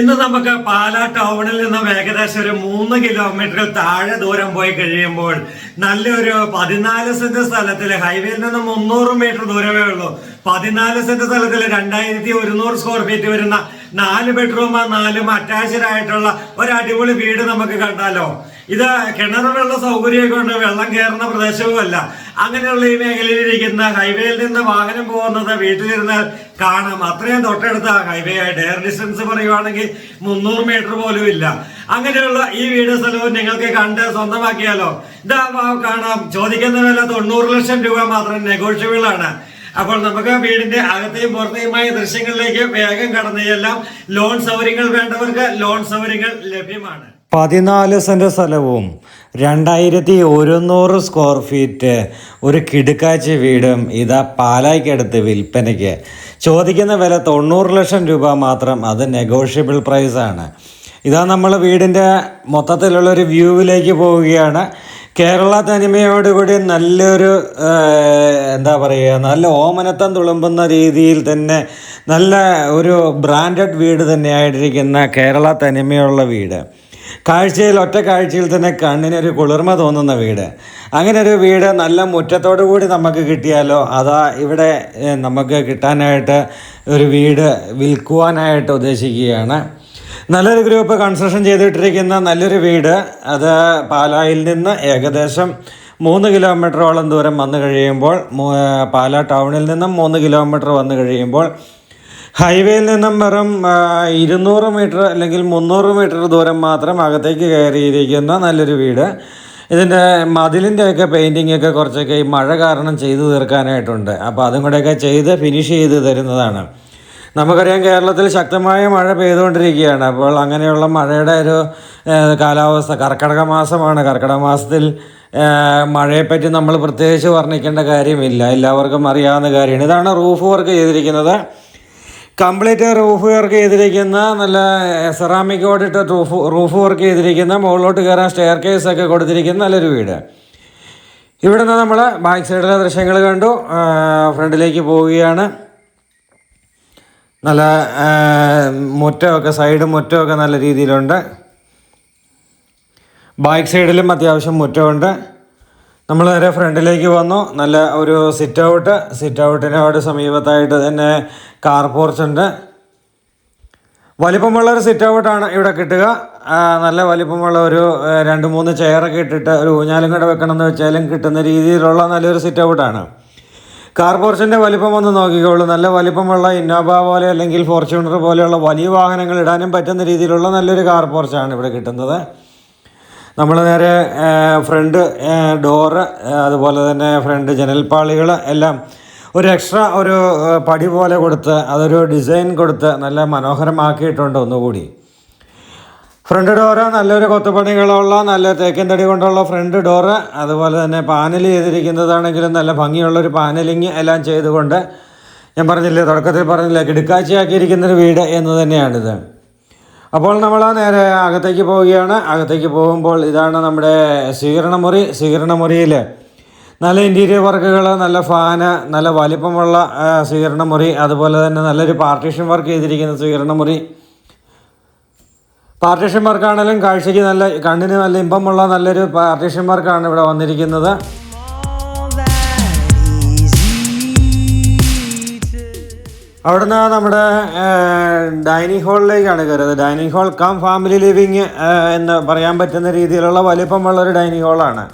ഇന്ന് നമുക്ക് പാലാ ടൗണിൽ നിന്നും ഏകദേശം ഒരു മൂന്ന് കിലോമീറ്റർ താഴെ ദൂരം പോയി കഴിയുമ്പോൾ നല്ലൊരു പതിനാല് സെന്റ് സ്ഥലത്തിൽ ഹൈവേയിൽ നിന്ന് മുന്നൂറ് മീറ്റർ ദൂരമേ ഉള്ളൂ. പതിനാല് സെന്റ് സ്ഥലത്തിൽ രണ്ടായിരത്തി ഒരുന്നൂറ് സ്ക്വയർ ഫീറ്റ് വരുന്ന നാല് ബെഡ്റൂം നാലും അറ്റാച്ച്ഡ് ആയിട്ടുള്ള ഒരു അടിപൊളി വീട് നമുക്ക് കണ്ടാലോ. ഇത് കിണറുകളുള്ള സൗകര്യമൊക്കെ ഉണ്ട് വെള്ളം കയറുന്ന പ്രദേശവുമല്ല അങ്ങനെയുള്ള ഈ മേഖലയിലിരിക്കുന്ന ഹൈവേയിൽ നിന്ന് വാഹനം പോകുന്നത് വീട്ടിലിരുന്നാൽ കാണാം. അത്രയും തൊട്ടടുത്ത ഹൈവേ എയർ ഡിസ്റ്റൻസ് പറയുവാണെങ്കിൽ മുന്നൂറ് മീറ്റർ പോലും ഇല്ല. അങ്ങനെയുള്ള ഈ വീട് സ്ഥലവും നിങ്ങൾക്ക് കണ്ട് സ്വന്തമാക്കിയാലോ? ഇതാ കാണാം. ചോദിക്കുന്ന വില തൊണ്ണൂറ് ലക്ഷം രൂപ മാത്രം നെഗോഷ്യബിൾ ആണ്. അപ്പോൾ നമുക്ക് വീടിന്റെ അകത്തെയും പുറത്തെയുമായ ദൃശ്യങ്ങളിലേക്ക് വേഗം കടന്നു ചെല്ലാം. ലോൺ സൗകര്യങ്ങൾ വേണ്ടവർക്ക് ലോൺ സൗകര്യങ്ങൾ ലഭ്യമാണ്. പതിനാല് സെന്റ് സ്ഥലവും രണ്ടായിരത്തി ഒരുന്നൂറ് സ്ക്വയർ ഫീറ്റ് ഒരു കിടുക്കാച്ചി വീടും ഇതാ പാലായ്ക്കടുത്ത് വിൽപ്പനയ്ക്ക്. ചോദിക്കുന്ന വില തൊണ്ണൂറ് ലക്ഷം രൂപ മാത്രം അത് നെഗോഷ്യബിൾ പ്രൈസാണ് ഇതാ നമ്മൾ വീടിന്റെ മൊത്തത്തിലുള്ളൊരു വ്യൂവിലേക്ക് പോവുകയാണ്. കേരള തനിമയോടുകൂടി നല്ലൊരു എന്താ പറയുക നല്ല ഓമനത്തം തുളുമ്പുന്ന രീതിയിൽ തന്നെ നല്ല ഒരു ബ്രാൻഡഡ് വീട് തന്നെയായിട്ടിരിക്കുന്ന കേരള തനിമയുള്ള വീട്. കാഴ്ചയിൽ ഒറ്റ കാഴ്ചയിൽ തന്നെ കണ്ണിനൊരു കുളിർമ തോന്നുന്ന വീട്. അങ്ങനെ ഒരു വീട് നല്ല മുറ്റത്തോടു കൂടി നമുക്ക് കിട്ടിയാലോ? അതാ ഇവിടെ നമുക്ക് കിട്ടാനായിട്ട് ഒരു വീട് വിൽക്കുവാനായിട്ട് ഉദ്ദേശിക്കുകയാണ്. നല്ലൊരു ഗ്രൂപ്പ് കൺസ്ട്രക്ഷൻ ചെയ്തിട്ടിരിക്കുന്ന നല്ലൊരു വീട്. അത് പാലായിൽ നിന്ന് ഏകദേശം മൂന്ന് കിലോമീറ്ററോളം ദൂരം വന്നു കഴിയുമ്പോൾ പാല ടൗണിൽ നിന്നും മൂന്ന് കിലോമീറ്റർ വന്നു കഴിയുമ്പോൾ ഹൈവേയിൽ നിന്നും വെറും ഇരുന്നൂറ് മീറ്റർ അല്ലെങ്കിൽ മുന്നൂറ് മീറ്റർ ദൂരം മാത്രം അകത്തേക്ക് കയറിയിരിക്കുന്ന നല്ലൊരു വീട്. ഇതിന്റെ മതിലിന്റെയൊക്കെ പെയിന്റിങ്ങൊക്കെ കുറച്ചൊക്കെ ഈ മഴ കാരണം ചെയ്തു തീർക്കാനായിട്ടുണ്ട്. അപ്പോൾ അതും കൂടെയൊക്കെ ചെയ്ത് ഫിനിഷ് ചെയ്ത് തരുന്നതാണ്. നമുക്കറിയാം കേരളത്തിൽ ശക്തമായ മഴ പെയ്തുകൊണ്ടിരിക്കുകയാണ്. അപ്പോൾ അങ്ങനെയുള്ള മഴയുടെ ഒരു കാലാവസ്ഥ കർക്കിടക മാസമാണ്. കർക്കിടക മാസത്തിൽ മഴയെപ്പറ്റി നമ്മൾ പ്രത്യേകിച്ച് വർണിക്കേണ്ട കാര്യമില്ല. എല്ലാവർക്കും അറിയാവുന്ന കാര്യമാണ്. ഇതാണ് റൂഫ് വർക്ക് ചെയ്തിരിക്കുന്നത്. കംപ്ലീറ്റ് റൂഫ് വർക്ക് ചെയ്തിരിക്കുന്ന നല്ല സെറാമിക് ഓടിട്ട് റൂഫ് റൂഫ് വർക്ക് ചെയ്തിരിക്കുന്ന മുകളിലോട്ട് കയറാൻ സ്റ്റെയർ കേസ് ഒക്കെ കൊടുത്തിരിക്കുന്ന നല്ലൊരു വീട്. ഇവിടെ നിന്ന് നമ്മൾ ബാക്ക് സൈഡിലെ ദൃശ്യങ്ങൾ കണ്ടു. ഫ്രണ്ടിലേക്ക് പോവുകയാണ്. നല്ല മുറ്റമൊക്കെ സൈഡ് മുറ്റമൊക്കെ നല്ല രീതിയിലുണ്ട്. ബാക്ക് സൈഡിലും അത്യാവശ്യം മുറ്റമുണ്ട്. നമ്മൾ നേരെ ഫ്രണ്ടിലേക്ക് വന്നു. നല്ല ഒരു സിറ്റ് ഔട്ട് സിറ്റ് ഔട്ടിനോട് സമീപത്തായിട്ട് തന്നെ കാർ പോർച്ച് ഉണ്ട്. വലിപ്പമുള്ള ഒരു സിറ്റ് ഔട്ടാണ് ഇവിടെ കിട്ടുക. നല്ല വലിപ്പമുള്ള ഒരു രണ്ട് മൂന്ന് ചെയറൊക്കെ ഇട്ടിട്ട് ഒരു ഊഞ്ഞാലും കൂടെ വെക്കണം എന്ന് വെച്ചാലും കിട്ടുന്ന രീതിയിലുള്ള നല്ലൊരു സിറ്റ് ഔട്ടാണ് കാർ പോർച്ചിന്റെ വലിപ്പം ഒന്ന് നോക്കിക്കോളൂ. നല്ല വലിപ്പമുള്ള ഇന്നോവ പോലെ അല്ലെങ്കിൽ ഫോർച്യൂണർ പോലെയുള്ള വലിയ വാഹനങ്ങൾ ഇടാനും പറ്റുന്ന രീതിയിലുള്ള നല്ലൊരു കാർ പോർച്ചാണ് ഇവിടെ കിട്ടുന്നത്. നമ്മൾ നേരെ ഫ്രണ്ട് ഡോറ് അതുപോലെ തന്നെ ഫ്രണ്ട് ജനൽപ്പാളികൾ എല്ലാം ഒരു എക്സ്ട്രാ ഒരു പടി പോലെ കൊടുത്ത് അതൊരു ഡിസൈൻ കൊടുത്ത് നല്ല മനോഹരമാക്കിയിട്ടുണ്ട് ഒന്നുകൂടി. ഫ്രണ്ട് ഡോറ് നല്ലൊരു കൊത്തുപണികളുള്ള നല്ല തേക്കൻ തടി കൊണ്ടുള്ള ഫ്രണ്ട് ഡോറ് അതുപോലെ തന്നെ പാനൽ ചെയ്തിരിക്കുന്നതാണെങ്കിലും നല്ല ഭംഗിയുള്ളൊരു പാനലിങ് എല്ലാം ചെയ്തുകൊണ്ട് ഞാൻ പറഞ്ഞില്ലേ തുടക്കത്തിൽ പറഞ്ഞില്ലേ കിടുക്കാഴ്ചയാക്കിയിരിക്കുന്നൊരു വീട് എന്ന് തന്നെയാണിത്. അപ്പോൾ നമ്മൾ നേരെ അകത്തേക്ക് പോവുകയാണ്. അകത്തേക്ക് പോകുമ്പോൾ ഇതാണ് നമ്മുടെ സ്വീകരണമുറി. സ്വീകരണമുറിയിൽ നല്ല ഇന്റീരിയർ വർക്കുകൾ നല്ല ഫാന് നല്ല വലിപ്പമുള്ള സ്വീകരണമുറി അതുപോലെ തന്നെ നല്ലൊരു പാർട്ടീഷൻ വർക്ക് ചെയ്തിരിക്കുന്ന സ്വീകരണമുറി. പാർട്ടീഷൻ വർക്കാണെങ്കിലും കാഴ്ചയ്ക്ക് നല്ല കണ്ണിന് നല്ല ഇമ്പമുള്ള നല്ലൊരു പാർട്ടീഷൻ വർക്കാണ് ഇവിടെ വന്നിരിക്കുന്നത്. അവിടുന്ന് നമ്മുടെ ഡൈനിങ് ഹാളിലേക്കാണ് കയറിയത്. Dining hall cum family living എന്ന് പറയാൻ പറ്റുന്ന രീതിയിലുള്ള വലിപ്പമുള്ള ഒരു ഡൈനിങ് ഹാളാണ്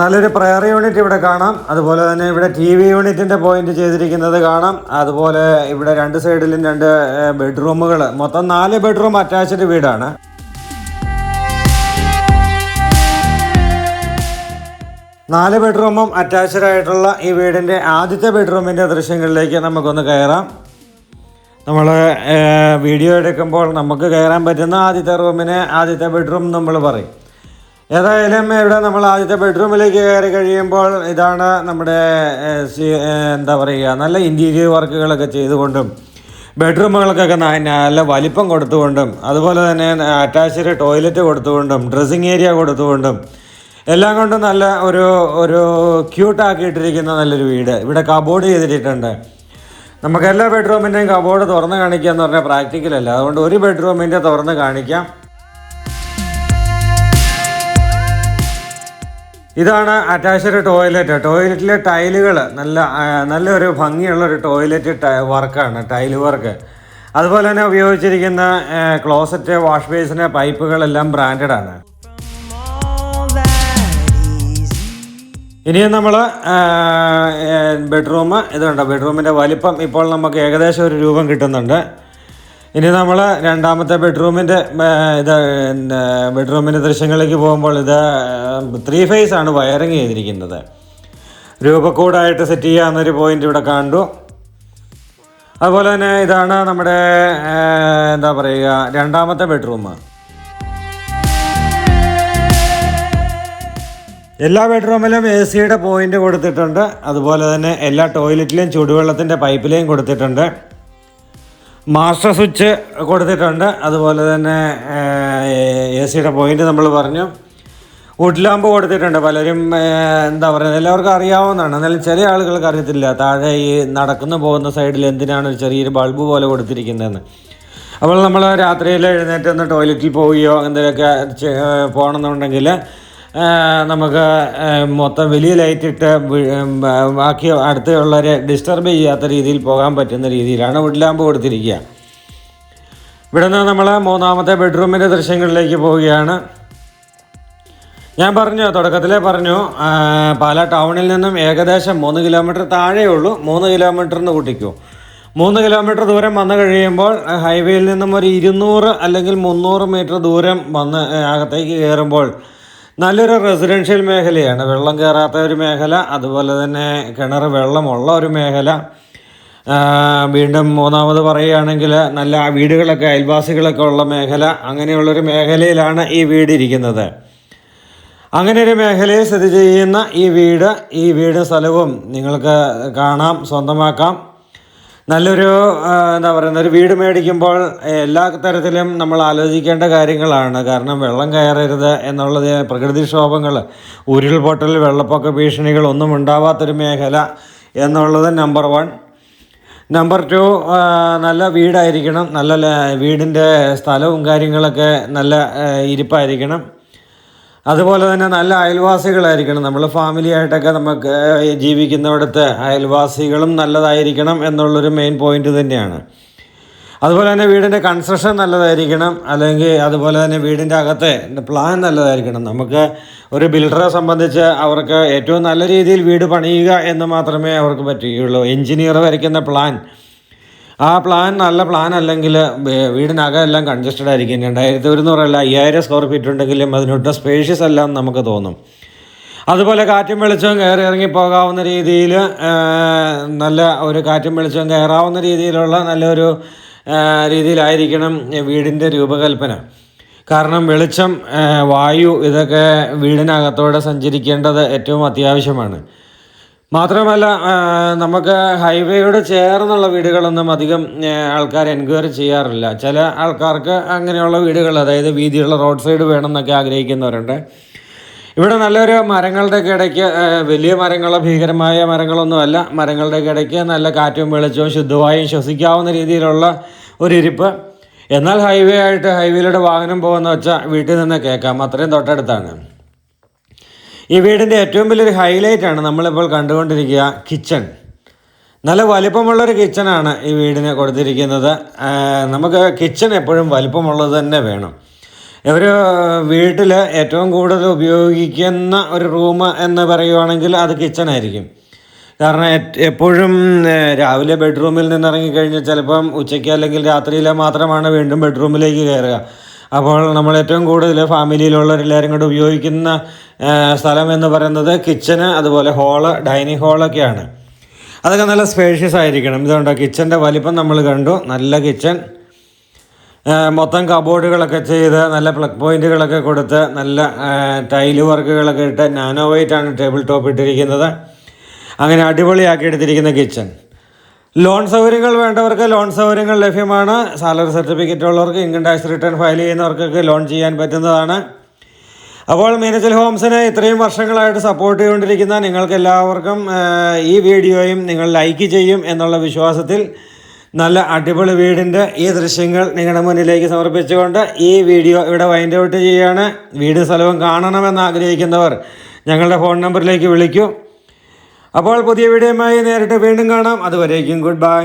നല്ലൊരു പ്രയർ യൂണിറ്റ് ഇവിടെ കാണാം. അതുപോലെ തന്നെ ഇവിടെ ടി വി യൂണിറ്റിന്റെ പോയിന്റ് ചെയ്തിരിക്കുന്നത് കാണാം. അതുപോലെ ഇവിടെ രണ്ട് സൈഡിലും രണ്ട് ബെഡ്റൂമുകൾ മൊത്തം നാല് ബെഡ്റൂം അറ്റാച്ച്ഡ് വീടാണ്. നാല് ബെഡ്റൂമും അറ്റാച്ച്ഡ് ആയിട്ടുള്ള ഈ വീടിന്റെ ആദ്യത്തെ ബെഡ്റൂമിന്റെ ദൃശ്യങ്ങളിലേക്ക് നമുക്കൊന്ന് കയറാം. നമ്മൾ വീഡിയോ എടുക്കുമ്പോൾ നമുക്ക് കയറാൻ പറ്റുന്ന ആദ്യത്തെ റൂമിന് ആദ്യത്തെ ബെഡ്റൂം നമ്മൾ പറയും. ഏതായാലും ഇവിടെ നമ്മൾ ആദ്യത്തെ ബെഡ്റൂമിലേക്ക് കയറി കഴിയുമ്പോൾ ഇതാണ് നമ്മുടെ എന്താ പറയുക നല്ല ഇന്റീരിയർ വർക്കുകളൊക്കെ ചെയ്തുകൊണ്ടും ബെഡ്റൂമുകൾക്കൊക്കെ നല്ല വലിപ്പം കൊടുത്തുകൊണ്ടും അതുപോലെ തന്നെ അറ്റാച്ച്ഡ് ടോയ്ലറ്റ് കൊടുത്തുകൊണ്ടും ഡ്രസ്സിങ് ഏരിയ കൊടുത്തുകൊണ്ടും എല്ലാം കൊണ്ടും നല്ല ഒരു ഒരു ക്യൂട്ടാക്കിയിട്ടിരിക്കുന്ന നല്ലൊരു വീട്. ഇവിടെ കബോർഡ് ചെയ്തിട്ടുണ്ട് നമുക്ക് എല്ലാ ബെഡ്റൂമിന്റെയും കബോർഡ് തുറന്ന് കാണിക്കുക എന്ന് പറഞ്ഞാൽ പ്രാക്ടിക്കൽ അല്ല. അതുകൊണ്ട് ഒരു ബെഡ്റൂമിന്റെ തുറന്ന് കാണിക്കാം. ഇതാണ് അറ്റാച്ച്ഡ് ടോയ്ലറ്റ് ടോയ്ലറ്റിലെ ടൈലുകൾ നല്ല നല്ലൊരു ഭംഗിയുള്ള ഒരു ടോയ്ലറ്റ് വർക്കാണ് ടൈൽ വർക്ക് അതുപോലെ തന്നെ ഉപയോഗിച്ചിരിക്കുന്ന ക്ലോസറ്റ് വാഷ് ബേസിന് പൈപ്പുകളെല്ലാം ബ്രാൻഡഡ് ആണ്. ഇനിയും നമ്മൾ ബെഡ്റൂം ഇത് കണ്ടോ ബെഡ്റൂമിന്റെ വലിപ്പം ഇപ്പോൾ നമുക്ക് ഏകദേശം ഒരു രൂപം കിട്ടുന്നുണ്ട്. ഇനി നമ്മൾ രണ്ടാമത്തെ ബെഡ്റൂമിന്റെ ഇത് ബെഡ്റൂമിന്റെ ദൃശ്യങ്ങളിലേക്ക് പോകുമ്പോൾ ഇത് ത്രീ ഫേസ് ആണ് വയറിങ് ചെയ്തിരിക്കുന്നത്. രൂപക്കൂടായിട്ട് സെറ്റ് ചെയ്യാവുന്നൊരു പോയിന്റ് ഇവിടെ കണ്ടു. അതുപോലെ തന്നെ ഇതാണ് നമ്മുടെ എന്താ പറയുക രണ്ടാമത്തെ ബെഡ്റൂം എല്ലാ ബെഡ്റൂമിലും എ സിയുടെ പോയിന്റ് കൊടുത്തിട്ടുണ്ട്. അതുപോലെ തന്നെ എല്ലാ ടോയ്ലറ്റിലും ചൂടുവെള്ളത്തിന്റെ പൈപ്പിലെയും കൊടുത്തിട്ടുണ്ട്. മാസ്റ്റർ സ്വിച്ച് കൊടുത്തിട്ടുണ്ട്. അതുപോലെ തന്നെ എ സിയുടെ പോയിന്റ് നമ്മൾ പറഞ്ഞു. വുഡ് കൊടുത്തിട്ടുണ്ട്. പലരും എന്താ പറയുക എല്ലാവർക്കും അറിയാവുന്നതാണ്. എന്നാലും ചില ആളുകൾക്ക് അറിയത്തില്ല. താഴെ ഈ നടക്കുന്നു പോകുന്ന സൈഡിൽ എന്തിനാണ് ഒരു ചെറിയൊരു ബൾബ് പോലെ കൊടുത്തിരിക്കുന്നതെന്ന്. അപ്പോൾ നമ്മൾ രാത്രിയിൽ എഴുന്നേറ്റ് ഒന്ന് ടോയ്ലറ്റിൽ പോവുകയോ എന്തെങ്കിലുമൊക്കെ പോകണമെന്നുണ്ടെങ്കിൽ നമുക്ക് മൊത്തം വലിയ ലൈറ്റ് ഇട്ട് വി- ബാക്കി അടുത്തുള്ളവരെ ഡിസ്റ്റർബ് ചെയ്യാത്ത രീതിയിൽ പോകാൻ പറ്റുന്ന രീതിയിലാണ് വുഡ്ലാമ്പ് കൊടുത്തിരിക്കുക. ഇവിടെ നിന്ന് നമ്മൾ മൂന്നാമത്തെ ബെഡ്റൂമിന്റെ ദൃശ്യങ്ങളിലേക്ക് പോവുകയാണ്. ഞാൻ പറഞ്ഞു തുടക്കത്തിലേ പറഞ്ഞു പാല ടൗണിൽ നിന്നും ഏകദേശം മൂന്ന് കിലോമീറ്റർ താഴെ ഉള്ളൂ. മൂന്ന് കിലോമീറ്ററിന് കൂട്ടിക്കൂ. മൂന്ന് കിലോമീറ്റർ ദൂരം വന്നു കഴിയുമ്പോൾ ഹൈവേയിൽ നിന്നും ഒരു ഇരുന്നൂറ് അല്ലെങ്കിൽ മുന്നൂറ് മീറ്റർ ദൂരം വന്ന് അകത്തേക്ക് കയറുമ്പോൾ നല്ലൊരു റെസിഡൻഷ്യൽ മേഖലയാണ്. വെള്ളം കയറാത്ത ഒരു മേഖല അതുപോലെ തന്നെ കിണർ വെള്ളമുള്ള ഒരു മേഖല. വീണ്ടും മൂന്നാമത് പറയുകയാണെങ്കിൽ നല്ല വീടുകളൊക്കെ അയൽവാസികളൊക്കെ ഉള്ള മേഖല അങ്ങനെയുള്ളൊരു മേഖലയിലാണ് ഈ വീട് ഇരിക്കുന്നത്. അങ്ങനെ ഒരു മേഖലയിൽ സ്ഥിതി ചെയ്യുന്ന ഈ വീട് ഈ വീട് സ്ഥലവും നിങ്ങൾക്ക് കാണാം സ്വന്തമാക്കാം. നല്ലൊരു എന്താ പറയുന്ന ഒരു വീട് മേടിക്കുമ്പോൾ എല്ലാ തരത്തിലും നമ്മൾ ആലോചിക്കേണ്ട കാര്യങ്ങളാണ്. കാരണം വെള്ളം കയറരുത് എന്നുള്ളത് പ്രകൃതിക്ഷോഭങ്ങൾ ഉരുൾപൊട്ടൽ വെള്ളപ്പൊക്ക ഭീഷണികൾ ഒന്നും ഉണ്ടാവാത്തൊരു മേഖല എന്നുള്ളത് നമ്പർ വൺ നമ്പർ ടു നല്ല വീടായിരിക്കണം നല്ല വീടിന്റെ സ്ഥലവും കാര്യങ്ങളൊക്കെ നല്ല ഇരിപ്പായിരിക്കണം. അതുപോലെ തന്നെ നല്ല അയൽവാസികളായിരിക്കണം. നമ്മൾ ഫാമിലി ആയിട്ടൊക്കെ നമുക്ക് ജീവിക്കുന്നിടത്ത് അയൽവാസികളും നല്ലതായിരിക്കണം എന്നുള്ളൊരു മെയിൻ പോയിന്റ് തന്നെയാണ്. അതുപോലെ തന്നെ വീടിന്റെ കൺസ്ട്രക്ഷൻ നല്ലതായിരിക്കണം. അല്ലെങ്കിൽ അതുപോലെ തന്നെ വീടിന്റെ അകത്തെ പ്ലാൻ നല്ലതായിരിക്കണം. നമുക്ക് ഒരു ബിൽഡറെ സംബന്ധിച്ച് അവർക്ക് ഏറ്റവും നല്ല രീതിയിൽ വീട് പണിയുക എന്ന് മാത്രമേ അവർക്ക് പറ്റുകയുള്ളൂ. എഞ്ചിനീയർ വരയ്ക്കുന്ന പ്ലാൻ ആ പ്ലാൻ നല്ല പ്ലാൻ അല്ലെങ്കിൽ വീടിനകം എല്ലാം കൺജസ്റ്റഡ് ആയിരിക്കും. രണ്ടായിരത്തി ഒരുന്നൂറല്ല അയ്യായിരം സ്ക്വയർ ഫീറ്റ് ഉണ്ടെങ്കിലും അതിനൊട്ടും സ്പേഷ്യസ് അല്ല എന്ന് നമുക്ക് തോന്നും. അതുപോലെ കാറ്റും വെളിച്ചവും കയറി ഇറങ്ങി പോകാവുന്ന രീതിയിൽ നല്ല ഒരു കാറ്റും വെളിച്ചവും കയറാവുന്ന രീതിയിലുള്ള നല്ലൊരു രീതിയിലായിരിക്കണം വീടിന്റെ രൂപകൽപ്പന. കാരണം വെളിച്ചം വായു ഇതൊക്കെ വീടിനകത്തോടെ സഞ്ചരിക്കേണ്ടത് ഏറ്റവും അത്യാവശ്യമാണ്. മാത്രമല്ല നമുക്ക് ഹൈവേയോട് ചേർന്നുള്ള വീടുകളൊന്നും അധികം ആൾക്കാർ എൻക്വയറി ചെയ്യാറില്ല. ചില ആൾക്കാർക്ക് അങ്ങനെയുള്ള വീടുകൾ അതായത് വീതിയുള്ള റോഡ് സൈഡ് വേണം എന്നൊക്കെ ആഗ്രഹിക്കുന്നവരുണ്ട്. ഇവിടെ നല്ലൊരു മരങ്ങളുടെയൊക്കെ ഇടയ്ക്ക് വലിയ മരങ്ങളോ ഭീകരമായ മരങ്ങളൊന്നുമല്ല മരങ്ങളുടെയൊക്കെ ഇടയ്ക്ക് നല്ല കാറ്റും വെളിച്ചവും ശുദ്ധവായും ശ്വസിക്കാവുന്ന രീതിയിലുള്ള ഒരു ഇരിപ്പ് എന്നാൽ ഹൈവേ ആയിട്ട് ഹൈവേയിലൂടെ വാഹനം പോകുന്ന വെച്ചാൽ വീട്ടിൽ നിന്ന് കേൾക്കാം. അത്രയും തൊട്ടടുത്താണ്. ഈ വീടിന്റെ ഏറ്റവും വലിയൊരു ഹൈലൈറ്റ് ആണ് നമ്മളിപ്പോൾ കണ്ടുകൊണ്ടിരിക്കുക കിച്ചൺ നല്ല വലിപ്പമുള്ളൊരു കിച്ചണാണ് ഈ വീടിന് കൊടുത്തിരിക്കുന്നത്. നമുക്ക് കിച്ചൺ എപ്പോഴും വലിപ്പമുള്ളത് തന്നെ വേണം. ഒരു വീട്ടിൽ ഏറ്റവും കൂടുതൽ ഉപയോഗിക്കുന്ന ഒരു റൂം എന്ന് പറയുവാണെങ്കിൽ അത് കിച്ചൺ ആയിരിക്കും. കാരണം എപ്പോഴും രാവിലെ ബെഡ്റൂമിൽ നിന്ന് ഇറങ്ങിക്കഴിഞ്ഞാൽ ചിലപ്പം ഉച്ചയ്ക്ക് അല്ലെങ്കിൽ രാത്രിയിൽ മാത്രമാണ് വീണ്ടും ബെഡ്റൂമിലേക്ക് കയറുക. അപ്പോൾ നമ്മൾ ഏറ്റവും കൂടുതൽ ഫാമിലിയിലുള്ളവരെല്ലാവരും കൂടെ ഉപയോഗിക്കുന്ന സ്ഥലം എന്ന് പറയുന്നത് കിച്ചന് അതുപോലെ ഹോൾ ഡൈനിങ് ഹോളൊക്കെയാണ്. അതൊക്കെ നല്ല സ്പേഷ്യസ് ആയിരിക്കണം. ഇതുകൊണ്ടോ കിച്ചന്റെ വലിപ്പം നമ്മൾ കണ്ടു. നല്ല കിച്ചൺ. മൊത്തം കബോർഡുകളൊക്കെ ചെയ്ത് നല്ല പ്ലഗ് പോയിന്റുകളൊക്കെ കൊടുത്ത് നല്ല ടൈൽ വർക്കുകളൊക്കെ ഇട്ട് നാനോ വൈറ്റാണ് ടേബിൾ ടോപ്പ് ഇട്ടിരിക്കുന്നത്. അങ്ങനെ അടിപൊളിയാക്കി എടുത്തിരിക്കുന്ന കിച്ചൺ. ലോൺ സൗകര്യങ്ങൾ വേണ്ടവർക്ക് ലോൺ സൗകര്യങ്ങൾ ലഭ്യമാണ്. സാലറി സർട്ടിഫിക്കറ്റ് ഉള്ളവർക്ക് ഇൻകം ടാക്സ് റിട്ടേൺ ഫയൽ ചെയ്യുന്നവർക്കൊക്കെ ലോൺ ചെയ്യാൻ പറ്റുന്നതാണ്. അപ്പോൾ മീനച്ചൽ ഹോംസിനെ ഇത്രയും വർഷങ്ങളായിട്ട് സപ്പോർട്ട് ചെയ്തുകൊണ്ടിരിക്കുന്ന നിങ്ങൾക്ക് എല്ലാവർക്കും ഈ വീഡിയോയും നിങ്ങൾ ലൈക്ക് ചെയ്യും എന്നുള്ള വിശ്വാസത്തിൽ നല്ല അടിപൊളി വീടിന്റെ ഈ ദൃശ്യങ്ങൾ നിങ്ങളുടെ മുന്നിലേക്ക് സമർപ്പിച്ചുകൊണ്ട് ഈ വീഡിയോ ഇവിടെ വൈൻഡ് ഔട്ട് ചെയ്യുകയാണ്. വീടും സ്ഥലവും കാണണമെന്ന് ആഗ്രഹിക്കുന്നവർ ഞങ്ങളുടെ ഫോൺ നമ്പറിലേക്ക് വിളിക്കൂ. അപ്പോൾ പുതിയ വീഡിയോയുമായി നേരിട്ട് വീണ്ടും കാണാം. അതുവരേക്കും ഗുഡ് ബൈ.